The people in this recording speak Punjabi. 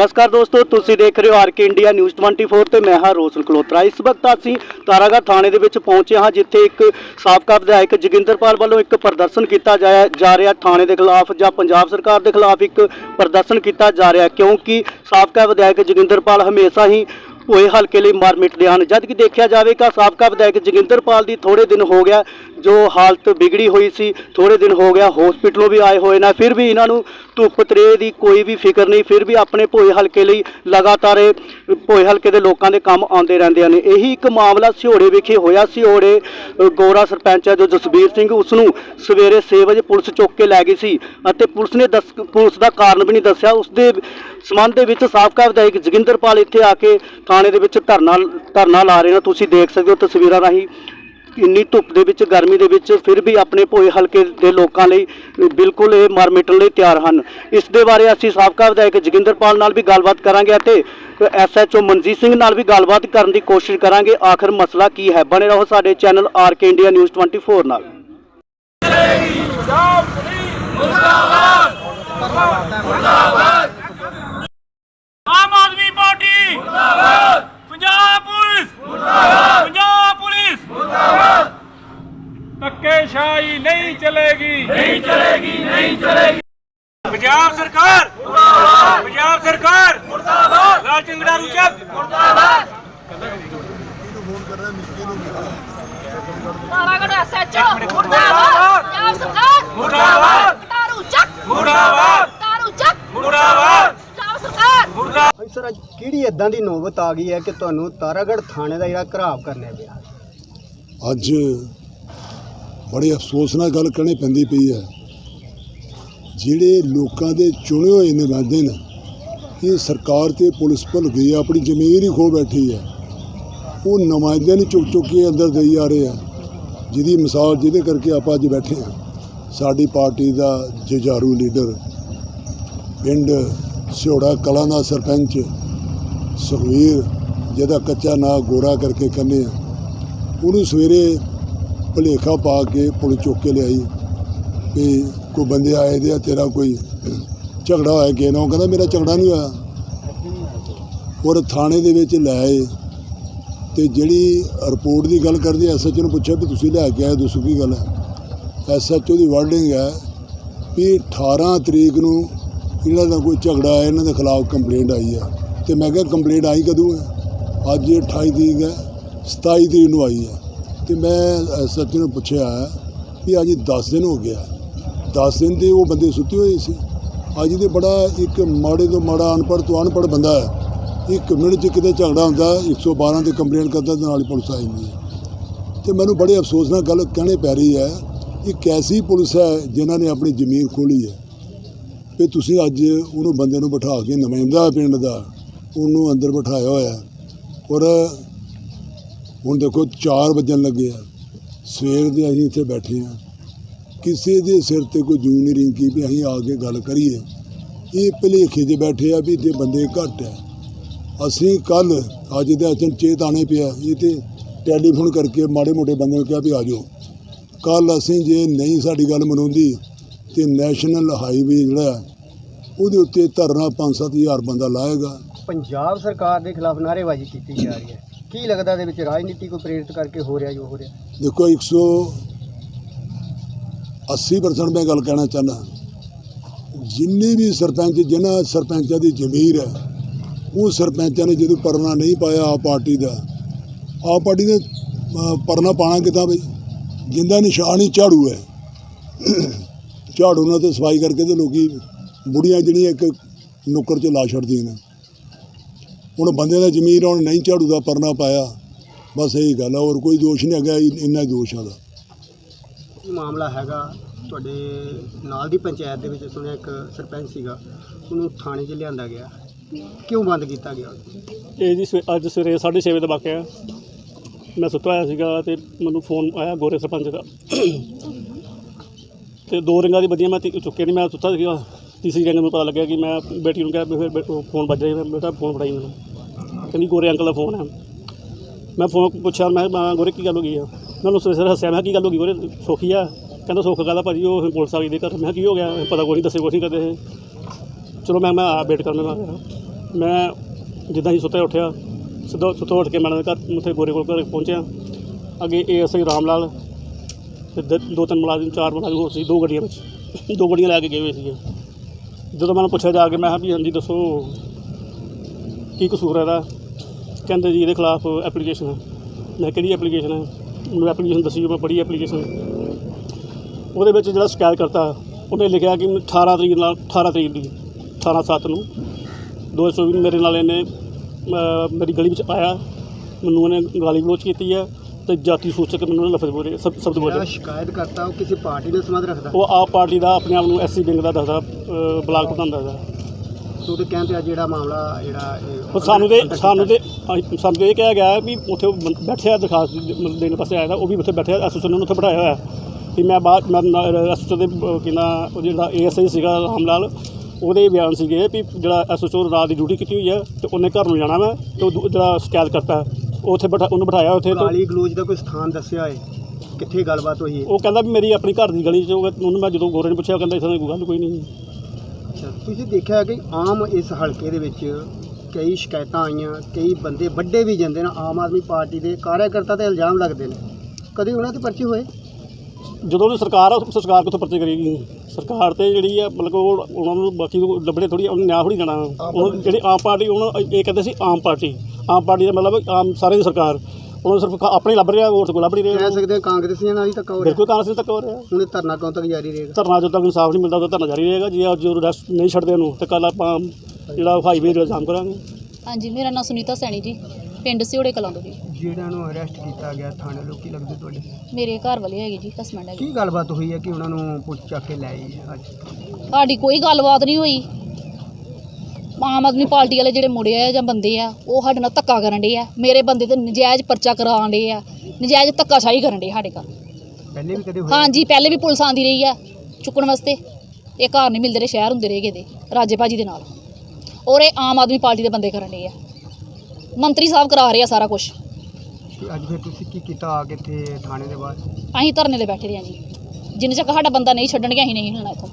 ਨਮਸਕਾਰ ਦੋਸਤੋ ਤੁਸੀਂ ਦੇਖ ਰਹੇ ਹੋ ਆਰਕੇ ਇੰਡੀਆ ਨਿਊਜ਼ 24 ਤੇ ਮੈਂ ਹਾਂ ਰੋਸ਼ਨ ਕਲੋਤਰਾ ਇਸ ਵਕਤ ਅਸੀਂ ਤਾਰਾਗੜ੍ਹ ਥਾਣੇ ਦੇ ਵਿੱਚ ਪਹੁੰਚੇ ਹਾਂ ਜਿੱਥੇ ਇੱਕ ਸਾਬਕਾ ਵਿਧਾਇਕ ਜੋਗਿੰਦਰਪਾਲ ਵੱਲੋਂ ਇੱਕ ਪ੍ਰਦਰਸ਼ਨ ਕੀਤਾ ਜਾਇਆ ਜਾ ਰਿਹਾ ਥਾਣੇ ਦੇ ਖਿਲਾਫ ਜਾਂ ਪੰਜਾਬ ਸਰਕਾਰ ਦੇ ਖਿਲਾਫ ਇੱਕ ਪ੍ਰਦਰਸ਼ਨ ਕੀਤਾ ਜਾ ਰਿਹਾ ਕਿਉਂਕਿ ਸਾਬਕਾ ਵਿਧਾਇਕ ਜੋਗਿੰਦਰਪਾਲ ਹਮੇਸ਼ਾ ਹੀ ਹੋਏ ਹਲਕੇ ਲਈ ਮਾਰ ਮਿਟਦੇ ਹਨ ਜਦ ਕਿ ਦੇਖਿਆ ਜਾਵੇਗਾ ਸਾਬਕਾ ਵਿਧਾਇਕ ਜੋਗਿੰਦਰਪਾਲ ਦੀ ਥੋੜੇ ਦਿਨ ਹੋ ਗਿਆ ਜੋ ਹਾਲਤ ਵਿਗੜੀ ਹੋਈ ਸੀ ਥੋੜੇ ਦਿਨ ਹੋ ਗਿਆ ਹਸਪੀਟਲੋਂ ਵੀ ਆਏ ਹੋਏ ਨੇ, ਫਿਰ ਵੀ ਇਹਨਾਂ ਨੂੰ ਧੁੱਪ ਤਰੇ ਦੀ ਕੋਈ ਵੀ ਫਿਕਰ ਨਹੀਂ, ਫਿਰ ਵੀ ਆਪਣੇ ਭੋਏ ਹਲਕੇ ਲਈ ਲਗਾਤਾਰ ਇਹ ਭੋਏ ਹਲਕੇ ਦੇ ਲੋਕਾਂ ਦੇ ਕੰਮ ਆਉਂਦੇ ਰਹਿੰਦੇ ਨੇ ਇਹੀ ਇੱਕ ਮਾਮਲਾ ਸਿਹੋੜੇ ਵਿਖੇ ਹੋਇਆ। ਸਿਹੋੜੇ ਗੋਰਾ ਸਰਪੰਚ ਹੈ ਜੋ ਜਸਬੀਰ ਸਿੰਘ ਉਸ ਨੂੰ ਸਵੇਰੇ 6 ਵਜੇ ਪੁਲਿਸ ਚੁੱਕ ਕੇ ਲੈ ਗਈ ਸੀ ਅਤੇ ਪੁਲਿਸ ਨੇ ਦੱਸ, ਪੁਲਿਸ ਦਾ ਕਾਰਨ ਵੀ ਨਹੀਂ ਦੱਸਿਆ। ਉਸ ਦੇ ਸੰਬੰਧ ਦੇ ਵਿੱਚ ਸਾਬਕਾ ਵਿਧਾਇਕ ਜੋਗਿੰਦਰਪਾਲ ਇੱਥੇ ਆ ਕੇ ਥਾਣੇ ਦੇ ਵਿੱਚ ਧਰਨਾ ਧਰਨਾ ਲਾ ਰਹੇ ਨੇ। ਤੁਸੀਂ ਦੇਖ ਸਕਦੇ ਹੋ ਤਸਵੀਰਾਂ ਰਾਹੀਂ ਇੰਨੀ ਧੁੱਪ ਦੇ ਵਿੱਚ, ਗਰਮੀ ਦੇ ਵਿੱਚ ਫਿਰ ਵੀ ਆਪਣੇ ਭੋਏ ਹਲਕੇ ਦੇ ਲੋਕਾਂ ਲਈ ਬਿਲਕੁਲ ਇਹ ਮਰ ਮਿਟਣ ਲਈ ਤਿਆਰ ਹਨ। ਇਸ ਦੇ ਬਾਰੇ ਅਸੀਂ ਸਾਬਕਾ ਵਿਧਾਇਕ ਜੋਗਿੰਦਰਪਾਲ ਨਾਲ ਵੀ ਗੱਲਬਾਤ ਕਰਾਂਗੇ ਅਤੇ ਐਸਐਚਓ ਮਨਜੀਤ ਸਿੰਘ ਨਾਲ ਵੀ ਗੱਲਬਾਤ ਕਰਨ ਦੀ ਕੋਸ਼ਿਸ਼ ਕਰਾਂਗੇ। ਆਖਰ ਮਸਲਾ ਕੀ ਹੈ? ਬਣੇ ਰਹੋ ਸਾਡੇ ਚੈਨਲ ਆਰਕੇ ਇੰਡੀਆ ਨਿਊਜ਼ 24 ਨਾਲ। ਆਮ ਆਦਮੀ ਪਾਰਟੀ ਮੁਰਦਾਬਾਦ। ਪੰਜਾਬ ਪੁਲਿਸ ਮੁਰਦਾਬਾਦ ਪੰਜਾਬ ਪੁਲਿਸ ਮੁਰਦਾਬਾਦ ਧੱਕੇਸ਼ਾਹੀ ਨਹੀਂ ਚਲੇਗੀ। ਨਹੀਂ ਚਲੇਗੀ ਨਹੀਂ ਚਲੇਗੀ। ਪੰਜਾਬ ਸਰਕਾਰ। ਮੁਰਦਾਬਾਦ। ਪੰਜਾਬ ਸਰਕਾਰ। ਮੁਰਦਾਬਾਦ। ਲਾਲ ਚਿੰਗੜਾ ਰੁਚਕ ਮੁਰਦਾਬਾਦ। ਤਾਰਾਗੜ੍ਹ ਐਸਐਚਓ ਮੁਰਦਾਬਾਦ। ਪੰਜਾਬ ਸਰਕਾਰ। ਮੁਰਦਾਬਾਦ। ਤਾਰੂ ਚੱਕ। ਮੁਰਦਾਬਾਦ। ਤਾਰੂ ਚੱਕ। ਮੁਰਦਾਬਾਦ। ਪੰਜਾਬ ਸਰਕਾਰ। ਮੁਰਦਾਬਾਦ। ਹਾਂਜੀ ਸਰ ਅੱਜ ਕਿਹੜੀ ਇਦਾਂ ਦੀ ਨੌਬਤ ਆ ਗਈ ਹੈ ਕਿ ਤੁਹਾਨੂੰ ਤਾਰਾਗੜ੍ਹ ਥਾਣੇ ਦਾ ਜਿਹੜਾ ਘਰਾਵ ਕਰਨਾ ਪਿਆ ਅੱਜ ਬੜੇ ਅਫਸੋਸ ਨਾਲ ਗੱਲ ਕਰਨੀ ਪੈਂਦੀ ਪਈ ਹੈ। ਜਿਹੜੇ ਲੋਕਾਂ ਦੇ ਚੁਣੇ ਹੋਏ ਨੁਮਾਇੰਦੇ ਨੇ, ਇਹ ਸਰਕਾਰ ਤੇ ਪੁਲਿਸ ਭੁੱਲ ਗਈ ਆਪਣੀ ਜ਼ਮੀਰ ਹੀ ਖੋ ਬੈਠੀ ਹੈ। ਉਹ ਨੁਮਾਇੰਦਿਆਂ ਨੂੰ ਚੁੱਕ ਚੁੱਕ ਕੇ ਅੰਦਰ ਦੇਈ ਜਾ ਰਹੇ ਆ। ਜਿਹਦੀ ਮਿਸਾਲ ਜਿਹਦੇ ਕਰਕੇ ਆਪਾਂ ਅੱਜ ਬੈਠੇ ਆ ਸਾਡੀ ਪਾਰਟੀ ਦਾ ਜਜ਼ਾਰੂ ਲੀਡਰ, ਪਿੰਡ ਸਿਉੜਾ ਕਲਾਂ ਦਾ ਸਰਪੰਚ, ਸੁਖਵੀਰ, ਜਿਹਦਾ ਕੱਚਾ ਨਾਂ ਗੋਰਾ ਕਰਕੇ ਕਹਿੰਦੇ ਆ। ਉਹਨੂੰ ਸਵੇਰੇ ਭੁਲੇਖਾ ਪਾ ਕੇ ਪੁਲਿਸ ਚੁੱਕ ਕੇ ਲਿਆਈ ਵੀ ਕੋਈ ਬੰਦੇ ਆਏ ਦੇ ਆ, ਤੇਰਾ ਕੋਈ ਝਗੜਾ ਹੋਇਆ ਕਿ ਨਾ ਉਹ ਕਹਿੰਦਾ, ਮੇਰਾ ਝਗੜਾ ਨਹੀਂ ਹੋਇਆ। ਔਰ ਥਾਣੇ ਦੇ ਵਿੱਚ ਲੈ ਆਏ ਤੇ ਜਿਹੜੀ ਰਿਪੋਰਟ ਦੀ ਗੱਲ ਕਰਦੀ ਐਸਐਚਓ ਨੂੰ ਪੁੱਛਿਆ ਵੀ ਤੁਸੀਂ ਲੈ ਕੇ ਆਏ, ਦੱਸੋ ਕੀ ਗੱਲ ਹੈ। ਐਸਐਚਓ ਦੀ ਵਰਡਿੰਗ ਹੈ ਵੀ 18 ਤਰੀਕ ਨੂੰ ਇਹਨਾਂ ਦਾ ਕੋਈ ਝਗੜਾ ਹੈ, ਇਹਨਾਂ ਦੇ ਖਿਲਾਫ ਕੰਪਲੇਂਟ ਆਈ ਹੈ। ਤੇ ਮੈਂ ਕਿਹਾ, ਕੰਪਲੇਂਟ ਆਈ ਕਦੋਂ ਹੈ? ਅੱਜ 28 ਤਰੀਕ ਹੈ 27 ਤਰੀਕ ਨੂੰ ਆਈ ਹੈ। ਤੇ ਮੈਂ ਐਸਐਚਓ ਨੂੰ ਪੁੱਛਿਆ ਵੀ ਅੱਜ 10 ਦਿਨ ਹੋ ਗਿਆ 10 ਦਿਨ ਤੇ ਉਹ ਬੰਦੇ ਸੁੱਤੇ ਹੋਏ ਸੀ। ਅੱਜ ਦੇ ਬੜਾ ਇੱਕ ਮਾੜੇ ਤੋਂ ਮਾੜਾ ਅਨਪੜ੍ਹ ਤੋਂ ਅਨਪੜ੍ਹ ਬੰਦਾ ਹੈ। ਇੱਕ ਮਿੰਟ 'ਚ ਕਿਤੇ ਝਗੜਾ ਹੁੰਦਾ 112 ਤੇ ਕੰਪਲੇਂਟ ਕਰਦਾ ਤੇ ਨਾਲ ਹੀ ਪੁਲਿਸ ਆ ਜਾਂਦੀ ਹੈ। ਤੇ ਮੈਨੂੰ ਬੜੇ ਅਫਸੋਸ ਨਾਲ ਗੱਲ ਕਹਿਣੀ ਪੈ ਰਹੀ ਹੈ ਇਹ ਕੈਸੀ ਪੁਲਿਸ ਹੈ ਜਿਨ੍ਹਾਂ ਨੇ ਆਪਣੀ ਜ਼ਮੀਨ ਖੋਲੀ ਹੈ। ਵੀ ਤੁਸੀਂ ਅੱਜ ਉਹਨੂੰ ਬੰਦੇ ਨੂੰ ਬਿਠਾ ਕੇ ਨੁਮਾਇੰਦਾ ਪਿੰਡ ਦਾ, ਉਹਨੂੰ ਅੰਦਰ ਬਿਠਾਇਆ ਹੋਇਆ ਹੈ। ਔਰ ਹੁਣ ਦੇਖੋ 4 ਵਜਣ ਲੱਗੇ ਆ। ਸਵੇਰ ਦੇ ਅਸੀਂ ਇੱਥੇ ਬੈਠੇ ਆ। ਕਿਸੇ ਦੇ ਸਿਰ ਤੇ ਕੋਈ ਜੂ ਨਹੀਂ ਰਿੰਕੀ ਵੀ ਅਸੀਂ ਆ ਕੇ ਗੱਲ ਕਰੀਏ। ਇਹ ਭਲੇਖੇ 'ਚ ਬੈਠੇ ਆ ਵੀ ਤੇ ਬੰਦੇ ਘੱਟ ਆ। ਅਸੀਂ ਕੱਲ ਅੱਜ ਦੇ ਅਚਨ ਚੇਤ ਆਣੇ ਪਿਆ। ਇਹ ਤੇ ਟੈਲੀਫੋਨ ਕਰਕੇ ਮਾੜੇ ਮੋਟੇ ਬੰਦੇ ਨੂੰ ਕਿਹਾ ਵੀ ਆ ਜਾਓ। ਕੱਲ ਅਸੀਂ ਜੇ ਨਹੀਂ ਸਾਡੀ ਗੱਲ ਮਨਾਉਂਦੀ ਤੇ ਨੈਸ਼ਨਲ ਹਾਈਵੇ ਜਿਹੜਾ ਉਹਦੇ ਉੱਤੇ ਧਰਨਾ 5-7000 ਬੰਦਾ ਲਾਏਗਾ। ਪੰਜਾਬ ਸਰਕਾਰ ਦੇ ਖਿਲਾਫ ਨਾਅਰੇਬਾਜ਼ੀ ਕੀਤੀ ਜਾ ਰਹੀ ਹੈ। ਕੀ ਲੱਗਦਾ ਦੇ ਵਿੱਚ ਰਾਜਨੀਤੀ ਕੋਈ ਪ੍ਰੇਰਿਤ ਕਰਕੇ ਹੋ ਰਿਹਾ ਜੋ ਹੋ ਰਿਹਾ? ਦੇਖੋ 180% ਮੈਂ ਗੱਲ ਕਹਿਣਾ ਚਾਹੁੰਦਾ। ਜਿੰਨੇ ਵੀ ਸਰਪੰਚ ਜਿਨ੍ਹਾਂ ਸਰਪੰਚਾਂ ਦੀ ਜ਼ਮੀਰ ਹੈ, ਉਹ ਸਰਪੰਚਾਂ ਨੇ ਜਦੋਂ ਪਰਨਾ ਨਹੀਂ ਪਾਇਆ ਆਪ ਪਾਰਟੀ ਦਾ, ਆਪ ਪਾਰਟੀ ਨੇ ਪਰਨਾ ਪਾਣਾ ਕਿੱਦਾਂ ਬਈ? ਜਿੰਦਾ ਨਿਸ਼ਾਨ ਹੀ ਝਾੜੂ ਹੈ। ਝਾੜੂ ਨਾਲ ਤੇ ਸਫ਼ਾਈ ਕਰਕੇ ਤੇ ਲੋਕੀ ਬੁੜੀਆਂ ਜਿਹੜੀਆਂ ਇੱਕ ਨੁੱਕਰ 'ਚ ਲਾ ਛੱਡਦੀਆਂ ਨੇ। ਹੁਣ ਬੰਦੇ ਦਾ ਜ਼ਮੀਰ ਹੁਣ ਨਹੀਂ ਝਾੜੂ ਦਾ ਪਰਨਾ ਪਾਇਆ। ਬਸ ਇਹੀ ਗੱਲ ਹੈ ਹੋਰ ਕੋਈ ਦੋਸ਼ ਨਹੀਂ ਹੈਗਾ ਇੰਨਾ ਦੋਸ਼ ਇਹ ਮਾਮਲਾ ਹੈਗਾ? ਤੁਹਾਡੇ ਨਾਲ ਦੀ ਪੰਚਾਇਤ ਦੇ ਵਿੱਚ ਸੁਣਿਆ ਇੱਕ ਸਰਪੰਚ ਸੀਗਾ ਉਹਨੂੰ ਥਾਣੇ 'ਚ ਲਿਆਂਦਾ ਗਿਆ। ਕਿਉਂ ਬੰਦ ਕੀਤਾ ਗਿਆ? ਇਹ ਜੀ ਸਵੇ- ਅੱਜ ਸਵੇਰੇ 6:30 ਵਜੇ ਦਾ ਵਾਕਿਆ ਹੈ। ਮੈਂ ਸੁੱਤਾ ਹੋਇਆ ਸੀਗਾ ਤੇ ਮੈਨੂੰ ਫੋਨ ਆਇਆ ਗੋਰੇ ਸਰਪੰਚ ਦਾ। ਤੇ ਦੋ ਰਿੰਗਾਂ ਦੀ ਵੱਜੀਆਂ ਮੈਂ ਤੀ- ਚੁੱਕਿਆ ਨਹੀਂ ਮੈਂ ਸੁੱਤਾ ਸੀਗਾ। ਤੀਸਰੀ ਰਿੰਗ ਨੂੰ ਪਤਾ ਲੱਗਿਆ ਕਿ ਮੈਂ ਬੇਟੀ ਨੂੰ ਕਿਹਾ ਵੀ ਫਿਰ ਬੇ- ਉਹ ਫੋਨ ਵੱਜ ਰਿਹਾ ਬੇਟਾ ਫੋਨ ਫੜਾਈ ਮੈਨੂੰ। ਕਹਿੰਦੀ ਗੋਰੇ ਅੰਕਲ ਦਾ ਫੋਨ ਹੈ। ਮੈਂ ਫੋਨ ਪੁੱਛਿਆ ਮੈਂ ਕਿਹਾ, ਮੈਂ ਗੋਰੇ ਕੀ ਗੱਲ ਹੋ ਗਈ ਆ? ਮੈਂ ਉਹਨੂੰ ਸਵੇਰੇ ਸਵੇਰੇ ਹੱਸਿਆ ਮੈਂ ਕਿਹਾ, ਕੀ ਗੱਲ ਹੋ ਗਈ ਗੋਰੇ? ਸੋਖੀ ਆ? ਕਹਿੰਦਾ ਸੁੱਖ ਗੱਲ ਆ ਭਾਜੀ? ਉਹ ਹੁਣ ਪੁਲਿਸ ਆ ਗਈ ਦੇ ਘਰ। ਮੈਂ ਕਿਹਾ, ਕੀ ਹੋ ਗਿਆ? ਪਤਾ ਕੋਈ ਨਹੀਂ ਦੱਸੇ ਕੋਈ ਨਹੀਂ ਕਰਦੇ ਇਹ। ਚਲੋ ਮੈਂ ਮੈਂ ਆ ਵੇਟ ਕਰਨਾ ਮੈਂ ਮੈਂ ਜਿੱਦਾਂ ਹੀ ਸੁੱਤੇ ਉੱਠਿਆ ਸਿੱਧਾ ਸੁੱਤੋਂ ਉੱਠ ਕੇ ਮੈਂ ਉਹਨਾਂ ਦੇ ਘਰ ਉੱਥੇ ਗੋਰੇ ਕੋਲ ਘਰ ਪਹੁੰਚਿਆ। ਅੱਗੇ ਏਐਸਆਈ ਰਾਮ ਲਾਲ ਤੇ ਦ- ਦੋ ਤਿੰਨ ਮੁਲਾਜ਼ਮ ਚਾਰ ਮੁਲਾਜ਼ਮ ਹੋਰ ਸੀ ਦੋ ਗੱਡੀਆਂ ਵਿੱਚ ਦੋ ਗੱਡੀਆਂ ਲੈ ਕੇ ਗਏ ਹੋਏ ਸੀਗੇ। ਜਦੋਂ ਮੈਨੂੰ ਪੁੱਛਿਆ ਜਾ ਕੇ ਮੈਂ ਕਿਹਾ ਵੀ ਹਾਂਜੀ ਦੱਸੋ। ਕੀ ਕਸੂਰ ਹੈ ਇਹਦਾ? ਕਹਿੰਦੇ ਜੀ ਇਹਦੇ ਖਿਲਾਫ ਐਪਲੀਕੇਸ਼ਨ ਹੈ। ਮੈਂ ਕਿਹੜੀ ਐਪਲੀਕੇਸ਼ਨ ਹੈ? ਮੈਨੂੰ ਐਪਲੀਕੇਸ਼ਨ ਦੱਸੀ ਮੈਂ ਪੜ੍ਹੀ ਐਪਲੀਕੇਸ਼ਨ ਉਹਦੇ ਵਿੱਚ ਜਿਹੜਾ ਸ਼ਿਕਾਇਤ ਕਰਤਾ ਉਹਨੇ ਲਿਖਿਆ ਕਿ ਮੈਨੂੰ 18 ਤਰੀਕ ਨਾਲ 18 ਤਰੀਕ ਦੀ 18 ਸੱਤ ਨੂੰ। 224 ਨੂੰ ਮੇਰੇ ਨਾਲ ਇਹਨੇ ਮੇਰੀ ਗਲੀ ਵਿੱਚ ਆਇਆ। ਮੈਨੂੰ ਉਹਨੇ ਗਾਲੀ ਗਲੋਚ ਕੀਤੀ ਹੈ ਤੇ ਜਾਤੀ ਸੂਚਕ ਮੈਨੂੰ ਉਹਨੇ ਲਫ਼ਜ਼ ਬੋਲੇ ਸਬ ਸ਼ਬਦ ਬੋਲੇ। ਸ਼ਿਕਾਇਤ ਕਰਤਾ ਉਹ ਕਿਸੇ ਪਾਰਟੀ ਨਾਲ ਸੰਬੰਧ ਰੱਖਦਾ? ਉਹ ਆਪ ਪਾਰਟੀ ਦਾ ਆਪਣੇ ਆਪ ਨੂੰ ਐਸਸੀ ਵਿੰਗ ਦਾ ਦੱਸਦਾ ਬਲਾਕ ਪ੍ਰਧਾਨ ਦੱਸਦਾ। ਤੂੰ ਤੇ ਕਹਿੰਦੇ ਆ ਜਿਹੜਾ ਮਾਮਲਾ ਜਿਹੜਾ ਇਹ ਪਰ ਸਾਨੂੰ ਤੇ ਸਾਨੂੰ ਤੇ ਅਸੀਂ- ਸਾਨੂੰ ਤੇ ਇਹ ਕਿਹਾ ਗਿਆ ਵੀ ਉੱਥੇ ਉਹ ਬੰ- ਬੈਠਿਆ ਦਰਖਾਸਤ ਦੇ- ਦੇਣ ਵਾਸਤੇ ਆਇਆ ਉਹ ਵੀ ਉੱਥੇ ਬੈਠਿਆ ਐਸੋਸੀਏਸ਼ਨ ਨੂੰ ਉੱਥੇ ਬਿਠਾਇਆ ਹੋਇਆ। ਕਿ ਮੈਂ ਬਾਅਦ ਮੈਂ ਐਸੋਸੀਏਸ਼ਨ ਦੇ ਅਹ, ਉਹ ਜਿਹੜਾ ਏਐਸਆਈ ਸੀਗਾ ਰਾਮ ਲਾਲ ਉਹਦੇ ਬਿਆਨ ਸੀਗੇ ਵੀ ਜਿਹੜਾ ਐਸੋਸੀਏਸ਼ਨ ਰਾਤ ਦੀ ਡਿਊਟੀ ਕੀਤੀ ਹੋਈ ਹੈ ਤੇ ਉਹਨੇ ਘਰ ਨੂੰ ਜਾਣਾ ਵਾ ਤੇ ਉਹ ਦੂ- ਜਿਹੜਾ ਸ਼ਿਕਾਇਤ ਕਰਤਾ ਉਹ ਉੱਥੇ ਬਿਠਾ ਉਹਨੂੰ ਬਿਠਾਇਆ ਉੱਥੇ ਤੇ ਗਾਲੀ ਗਲੋਚ ਦਾ ਕੋਈ ਸਥਾਨ ਦੱਸਿਆ ਹੈ ਕਿੱਥੇ ਗੱਲਬਾਤ ਹੋਈ ਹੈ ਉਹ ਕਹਿੰਦਾ ਵੀ ਮੇਰੀ ਆਪਣੀ ਘਰ ਦੀ ਗਲੀ 'ਚ ਉਹ ਉਹਨੂੰ ਮੈਂ ਜਦੋਂ ਗੋਰੇ ਨੂੰ ਪੁੱਛਿਆ ਉਹ ਕਹਿੰਦਾ ਇਸ ਤਰ੍ਹਾਂ ਦੀ ਕੋਈ ਗੱਲ ਕੋਈ ਨਹੀਂ। ਅੱਛਾ ਤੁਸੀਂ ਦੇਖਿਆ ਕਿ ਆਮ ਇਸ ਹਲਕੇ ਦੇ ਵਿੱਚ ਕਈ ਸ਼ਿਕਾਇਤਾਂ ਆਈਆਂ ਕਈ ਬੰਦੇ ਵੱਡੇ ਵੀ ਜਾਂਦੇ ਨੇ ਆਮ ਆਦਮੀ ਪਾਰਟੀ ਦੇ ਕਾਰਜਕਰਤਾ ਤੇ ਇਲਜ਼ਾਮ ਲੱਗਦੇ ਨੇ। ਕਦੀ ਉਹਨਾਂ ਤੇ ਪਰਚੇ ਹੋਏ? ਜਦੋਂ ਦੀ ਸਰਕਾਰ ਆ ਉਸ ਸਰਕਾਰ ਕਿੱਥੋਂ ਪਰਚੇ ਕਰੇਗੀ ਸਰਕਾਰ ਤੇ ਜਿਹੜੀ ਆ ਮਤਲਬ ਉਹ ਉਹਨਾਂ ਨੂੰ ਬਾਕੀ ਲੱਭਣੇ ਥੋੜੀ ਉਹਨੂੰ ਨਿਆਂ ਥੋੜੀ ਜਾਣਾ ਉਹਨਾਂ ਜਿਹੜੀ ਆਮ ਪਾਰਟੀ ਉਹਨਾਂ ਇਹ ਕਹਿੰਦੇ ਸੀ ਆਮ ਪਾਰਟੀ। ਆਮ ਪਾਰਟੀ ਦਾ ਮਤਲਬ ਆਮ ਸਾਰੇ ਦੀ ਸਰਕਾਰ। ਉਹਨਾਂ ਨੂੰ ਸਿਰਫ ਆਪਣੇ ਲੱਭ ਰਿਹਾ ਵੋਟ ਕੋਈ ਲੱਭ ਨਹੀਂ ਕਹਿ ਰਿਹਾ ਸਕਦੇ ਹਾਂ ਕਾਂਗਰਸੀਆਂ ਨਾਲ ਹੀ ਧੱਕਾ ਹੋ ਰਿਹਾ। ਬਿਲਕੁਲ ਕਾਂਗਰਸ ਤੱਕ ਹੋ ਰਿਹਾ। ਹੁਣ ਇਹ ਧਰਨਾ ਕਦੋਂ ਤੱਕ ਜਾਰੀ ਰਹੇਗਾ? ਧਰਨਾ ਜਦੋਂ ਤੱਕ ਇਨਸਾਫ ਨਹੀਂ ਮਿਲਦਾ ਉਦੋਂ ਧਰਨਾ ਜਾਰੀ ਰਹੇਗਾ। ਜੇ ਅੱਜ ਉਹ ਰੈਸਟ ਨਹੀਂ ਛੱਡਦੇ ਉਹਨੂੰ ਤੇ ਕੱਲ ਆਪਾਂ ਜਿਹੜਾ ਹਾਈਵੇ ਦਾ ਇਲਜ਼ਾਮ ਕਰਾਂਗੇ। ਹਾਂਜੀ ਮੇਰਾ ਨਾਮ ਸੁਨੀਤਾ ਸੈਣੀ ਜੀ ਪਿੰਡ ਸਿਉੜੇ ਕਲਾਂ ਤੋਂ ਜੀ। ਜਿਹੜਾ ਨੂੰ ਅਰੈਸਟ ਕੀਤਾ ਗਿਆ ਥਾਣੇ ਲੋਕੀ ਲੱਗਦੇ ਤੁਹਾਡੇ? ਮੇਰੇ ਘਰ ਵਾਲੇ ਹੈਗੇ ਜੀ ਹਸਬੈਂਡ ਹੈਗੇ। ਕੀ ਗੱਲਬਾਤ ਹੋਈ ਹੈ ਕਿ ਉਹਨਾਂ ਨੂੰ ਪੁੱਛ ਚੱਕ ਕੇ ਲੈ ਆਈ ਅੱਜ? ਸਾਡੀ ਕੋਈ ਗੱਲਬਾਤ ਨਹੀਂ ਹੋਈ। ਆਮ ਆਦਮੀ ਪਾਰਟੀ ਵਾਲੇ ਜਿਹੜੇ ਮੁੰਡੇ ਆ ਜਾਂ ਬੰਦੇ ਆ ਉਹ ਸਾਡੇ ਨਾਲ ਧੱਕਾ ਕਰਨ ਡੇ ਆ। ਮੇਰੇ ਬੰਦੇ ਤੇ ਨਜਾਇਜ਼ ਪਰਚਾ ਕਰਾਉਣ ਡੇ ਆ। ਨਜਾਇਜ਼ ਧੱਕਾਸ਼ਾਹੀ ਕਰਨ ਡੇ ਸਾਡੇ ਘਰ। ਪਹਿਲੇ ਵੀ ਕਦੇ ਹੋਇਆ ਹਾਂਜੀ ਪਹਿਲੇ ਵੀ ਪੁਲਿਸ ਆਂਦੀ ਰਹੀ ਆ ਚੁੱਕਣ ਵਾਸਤੇ। ਇਹ ਘਰ ਨਹੀਂ ਮਿਲਦੇ ਰਹੇ ਸ਼ਹਿਰ ਹੁੰਦੇ ਰਹੇਗੇ ਦੇ ਰਾਜੇ ਭਾਜੀ ਦੇ ਨਾਲ। ਔਰ ਇਹ ਆਮ ਆਦਮੀ ਪਾਰਟੀ ਦੇ ਬੰਦੇ ਕਰਨ ਡੇ ਆ। ਮੰਤਰੀ ਸਾਹਿਬ ਕਰਾ ਰਹੇ ਆ ਸਾਰਾ ਕੁਝ ਤੇ ਅੱਜ ਫਿਰ ਤੁਸੀਂ ਕੀ ਕੀਤਾ ਆ ਕੇ ਇੱਥੇ ਥਾਣੇ ਦੇ ਬਾਹਰ? ਅਸੀਂ ਧਰਨੇ ਤੇ ਬੈਠੇ ਰਹੇ ਹਾਂ ਜੀ। ਜਿੰਨੇ ਚੱਕ ਸਾਡਾ ਬੰਦਾ ਨਹੀਂ ਛੱਡਣਗੇ ਅਸੀਂ ਨਹੀਂ ਹਿਲਣਾ ਇੱਥੋਂ।